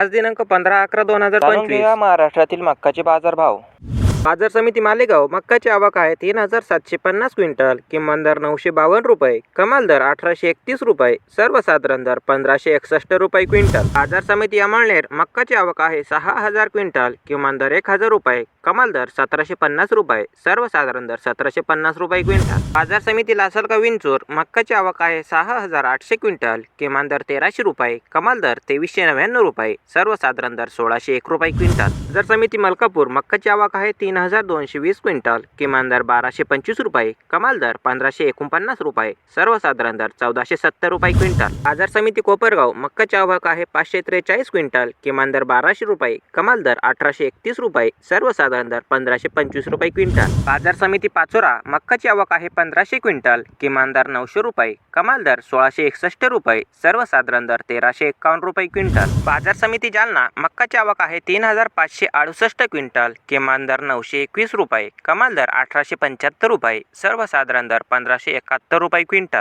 आज दिनांक पंधरा अकरा दोन हजार पंचवीस. महाराष्ट्रातील मक्काचे बाजारभाव बाजार समिती मालेगाव मक्काची आवक आहे तीन हजार सातशे पन्नास क्विंटल. किमान दर नऊशे बावन्न रुपये. कमाल दर अठराशे एकतीस रुपये. सर्वसाधारण दर पंधराशे एकसष्ट रुपये क्विंटल. बाजार समिती अमळनेर मक्काची आवक आहे सहा हजार क्विंटल. किमान दर एक हजार रुपये. कमाल दर सतराशे पन्नास रुपये. सर्वसाधारण दर सतराशे पन्नास रुपये क्विंटल. बाजार समिती लासलगाव विंचूर मक्काची आवक आहे सहा हजार आठशे क्विंटल. किमान दर तेराशे रुपये. कमाल दर तेवीसशे नव्याण्णव रुपये. सर्वसाधारण दर सोळाशे एक रुपये क्विंटल. बाजार समिती मलकापूर मक्काची आवक आहे तीन तीन हजार दोनशे वीस क्विंटल. किमान दर बाराशे पंचवीस रुपये कमाल दर पंधराशे एकोणपन्नास रुपये सर्वसाधारण दर चौदाशे सत्तर रुपये क्विंटल. बाजार समिती कोपरगाव मक्काची आवक आहे पाचशे त्रेचाळीस क्विंटल. किमान दर बाराशे रुपये कमाल दर अठराशे एकतीस रुपये सर्वसाधारण दर पंधराशे पंचवीस रुपये क्विंटल. बाजार समिती पाचोरा मक्काची आवक आहे पंधराशे क्विंटल. किमान दर नऊशे रुपये कमाल दर सोळाशे एकसष्ट रुपये सर्वसाधारण दर तेराशे एकावन्न रुपये क्विंटल. बाजार समिती जालना मक्काची आवक आहे तीन हजार पाचशे अडुसष्ट क्विंटल. किमान दर नऊ नऊशे एकवीस रुपये कमाल दर अठराशे पंच्याहत्तर रुपये सर्वसाधारण दर पंधराशे एकाहत्तर रुपये क्विंटल.